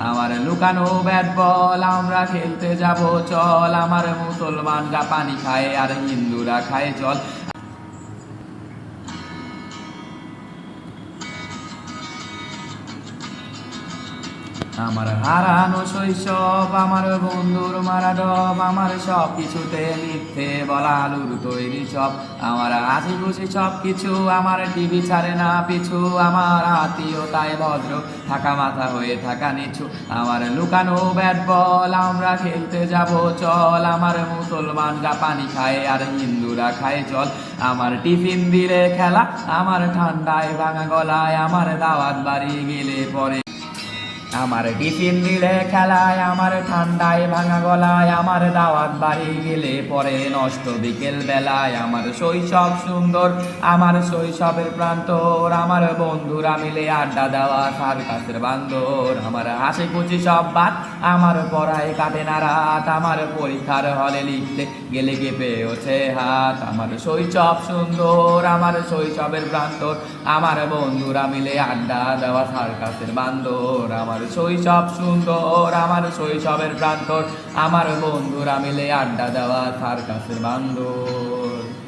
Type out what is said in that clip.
আমার লুকানো bat ball আমরা খেলতে যাব, চল। আমার মুসলমানরা পানি খায় আর হিন্দুরা খায় জল আমার হারানো শৈশব, আমার বন্ধুর মারা ডব আমার সব কিছুতে মিথ্যে বলা আলুর তৈরি সব আমার হাসি খুশি সব কিছু আমার টিভি ছাড়ে না পিছু। আমার আত্মীয়তায় ভদ্র, থাকা মাথা হয়ে থাকা নিচু। আমার লুকানো ব্যাট বল, আমরা খেলতে যাব, চল। আমার মুসলমানরা পানি খায় আর হিন্দুরা খায় জল। আমার টিফিন দিলে খেলা, আমার ঠান্ডায় ভাঙা গলায় আমার দাওয়াত বাড়ি গেলে পরে আমার টিফিন দিলে খেলায়, আমার ঠান্ডায় ভাঙা গলায়, আমার দাওয়াত বাড়ি গেলে পরে নষ্ট বিকেল বেলায়। আমার শৈশব সুন্দর, আমার শৈশবের প্রান্তর, আমার বন্ধুরা মিলে আড্ডা দেওয়া সার্কাসের বান্দর। আমার হাসি খুশি সব বাদ, আমার পড়ায় কাটে না রাত। আমার পরীক্ষার হলে লিখতে গেলে কেঁপে ওঠে হাত। আমার শৈশব সুন্দর, আমার শৈশবের প্রান্তর, আমার বন্ধুরা মিলে আড্ডা দেওয়া সার্কাসের বান্দর। আমার শৈশব সুন্দর আমার শৈশবের প্রান্তর আমার বন্ধুরা মিলে আড্ডা দেওয়া তার সার্কাসের বান্দর।